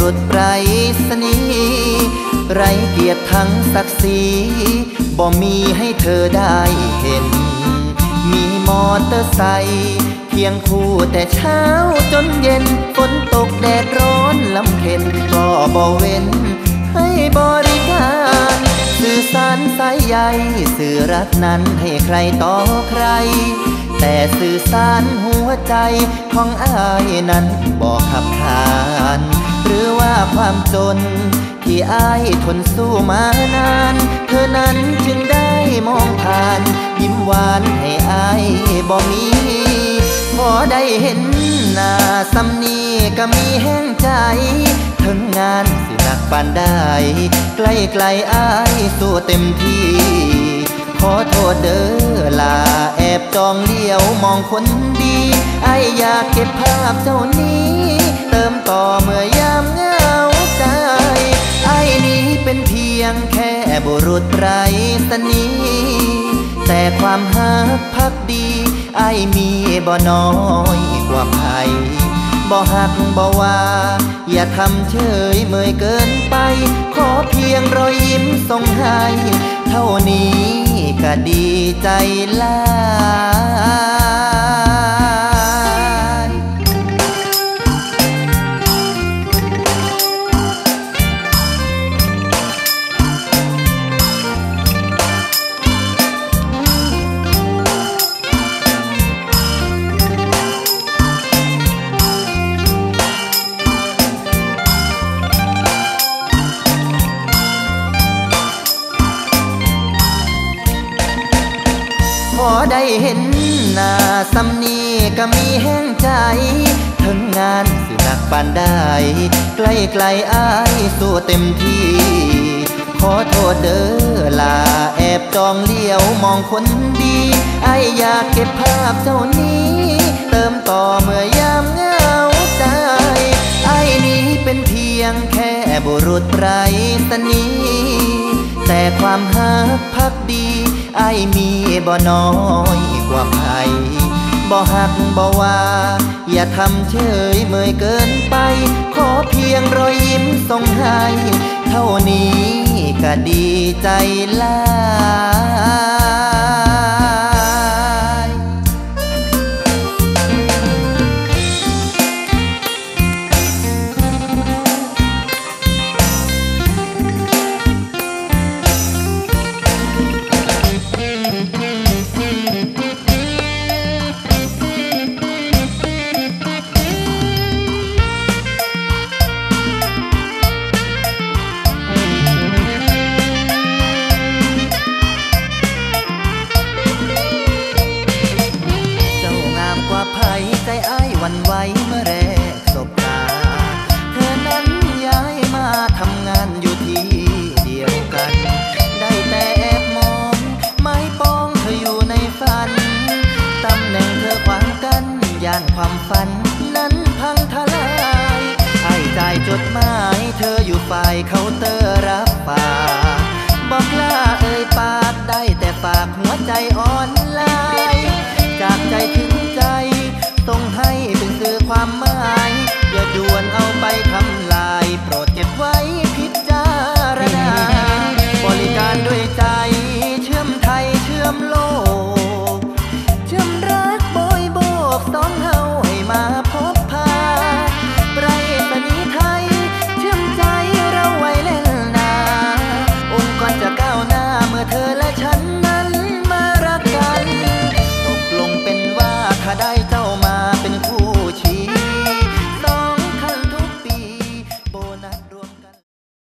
รุษไรสนีไรเกียรติทั้งศักดิ์ศรีบ่มีให้เธอได้เห็น มีมอเตอร์ไซค์เพียงคู่แต่เช้าจนเย็นฝนตกแดดร้อนลำเค็นก็บ่เว้น ให้บริการ สื่อสารสายใยสื่อรักนั้นให้ใครต่อใคร แต่สื่อสารหัวใจของอายนั้นบอกขับขาน หรือว่าความจน ที่อายทนสู้มานาน เธอนั้นจึงได้มองผ่าน ยิ้มหวานให้อายบ่มี พอได้เห็นหน้าสำนีก็มีแห้งใจถึงงานสิหนักปานได้ ใกล้ไกลอายสู้เต็มที่ ขอโทษเด้อลาแอบจองเลี้ยวมองคนดีไออยากเก็บภาพเจ้านี้ เติมต่อเมื่อย บุรุษไรสนีแต่ความหักพักดีไอมีบ่น้อยกว่าใครบ่หักบ่ว่า อย่าทำเฉยเมยเกินไป ขอเพียงรอยยิ้มส่งให้เท่านี้ก็ดีใจหลา ได้เห็นหน้าสำนีก็มีแห้งใจถึงงานสิหนักปานได้ ใกล้ไกลอายสู้เต็มที่ ขอโทษเด้อลาแอบจองเลี้ยวมองคนดีไออยากเก็บภาพเจ้านี้ เติมต่อเมื่อยามเหงาใจไอ้นี้เป็นเพียงแค่บุรุษไรสนีแต่ความหักพักดี ไอมีบ่น้อยกว่าใครบ่หักบ่ว่า อย่าทำเฉยเมยเกินไป ขอเพียงรอยยิ้มส่งให้เท่านี้ก็ดีใจแล้ว วันไหวเมื่อแรกสบตา เธอนั้นย้ายมาทำงานอยู่ที่เดียวกัน ได้แต่แอบมอง ไม้ปองเธออยู่ในฝัน ตำแหน่งเธอขวางกันย่านความฝัน นั้นพังทลายไอ้ใจจดหมาย เธออยู่ฝ่ายเคาน์เตอร์รับ